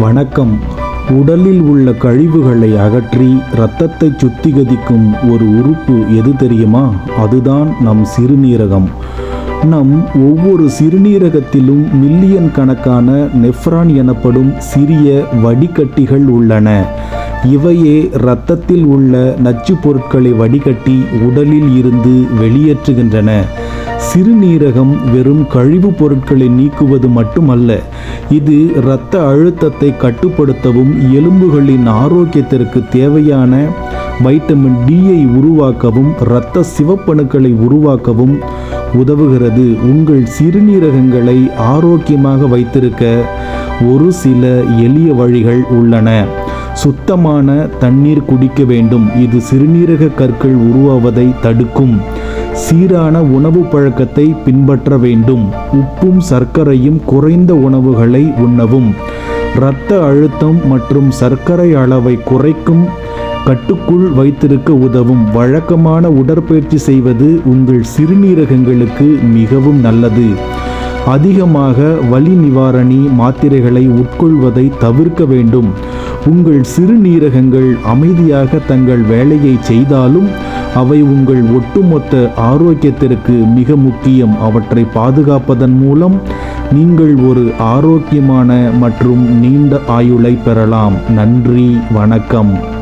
வணக்கம். உடலில் உள்ள கழிவுகளை அகற்றி இரத்தத்தை சுத்திகரிக்கும் ஒரு உறுப்பு எது தெரியுமா? அதுதான் நம் சிறுநீரகம். நம் ஒவ்வொரு சிறுநீரகத்திலும் மில்லியன் கணக்கான நெஃப்ரான் எனப்படும் சிறிய வடிகட்டிகள் உள்ளன. இவையே இரத்தத்தில் உள்ள நச்சுப் பொருட்களை வடிகட்டி உடலில் இருந்து வெளியேற்றுகின்றன. சிறுநீரகம் வெறும் கழிவுப் பொருட்களை நீக்குவது மட்டுமல்ல இது இரத்த அழுத்தத்தை கட்டுப்படுத்தவும் எலும்புகளின் ஆரோக்கியத்திற்கு தேவையான வைட்டமின் டியை உருவாக்கவும் இரத்த சிவப்பணுக்களை உருவாக்கவும் உதவுகிறது. உங்கள் சிறுநீரகங்களை ஆரோக்கியமாக வைத்திருக்க ஒரு சில எளிய வழிகள் உள்ளன. சுத்தமான தண்ணீர் குடிக்க வேண்டும். இது சிறுநீரக கற்கள் உருவாவதை தடுக்கும். சீரான உணவு பழக்கத்தை பின்பற்ற வேண்டும். உப்பும் சர்க்கரையும் குறைந்த உணவுகளை உண்ணவும். இரத்த அழுத்தம் மற்றும் சர்க்கரை அளவை குறைக்கும் கட்டுக்குள் வைத்திருக்க உதவும். வழக்கமான உடற்பயிற்சி செய்வது உங்கள் சிறுநீரகங்களுக்கு மிகவும் நல்லது. அதிகமாக வலி நிவாரணி மாத்திரைகளை உட்கொள்வதை தவிர்க்க வேண்டும். உங்கள் சிறுநீரகங்கள் அமைதியாக தங்கள் வேலையை செய்தாலும் அவை உங்கள் ஒட்டுமொத்த ஆரோக்கியத்திற்கு மிக முக்கியம். அவற்றை பாதுகாப்பதன் மூலம் நீங்கள் ஒரு ஆரோக்கியமான மற்றும் நீண்ட ஆயுளை பெறலாம். நன்றி வணக்கம்.